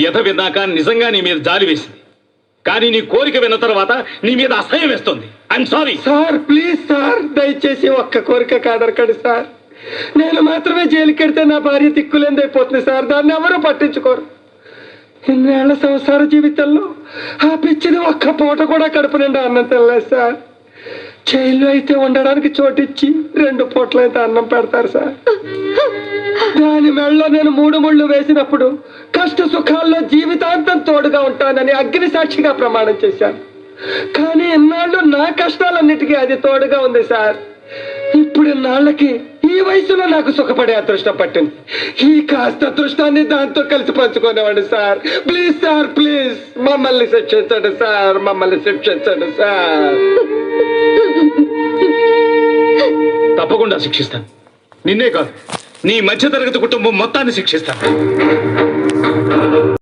వ్యధ విన్నాక నిజంగా నీ మీద జాలి వేసింది. కానీ నీ కోరిక విన్న తర్వాత నీ మీద అసహ్యం వేస్తుంది. I'm sorry sir please sir దయచేసి ఒక్క కోరిక కాదరకండి సార్. నేను మాత్రమే జైలుకి వెడితే నా భార్య దిక్కులేందైపోతుంది సార్. దాన్ని ఎవరూ పట్టించుకోరు. ఇన్నేళ్ళ సంసార జీవితంలో ఆ పిచ్చిది ఒక్క పూట కూడా కడుపు నిండా అన్నం సార్. జైల్లో అయితే ఉండడానికి చోటిచ్చి రెండు పూట్లైతే అన్నం పెడతారు సార్. దాని మెళ్ళలో నేను మూడు ముళ్ళు వేసినప్పుడు కష్ట సుఖాల్లో జీవితాంతం తోడుగా ఉంటానని అగ్ని సాక్షిగా ప్రమాణం చేశాను. కానీ ఇన్నాళ్ళు నా కష్టాలన్నిటికీ అది తోడుగా ఉంది సార్. ఇప్పుడు ఇన్నాళ్ళకి ఈ వయసులో నాకు సుఖపడే అదృష్టం పట్టింది. ఈ కాస్త అదృష్టాన్ని దాంతో కలిసి పంచుకునేవాడు సార్. Please sir please. మమ్మల్ని శిక్షించండి సార్ మమ్మల్ని శిక్షించండి సార్. తప్పకుండా శిక్షిస్తాను. నిన్నే కాదు నీ మధ్యతరగతి కుటుంబం మొత్తాన్ని శిక్షిస్తాను.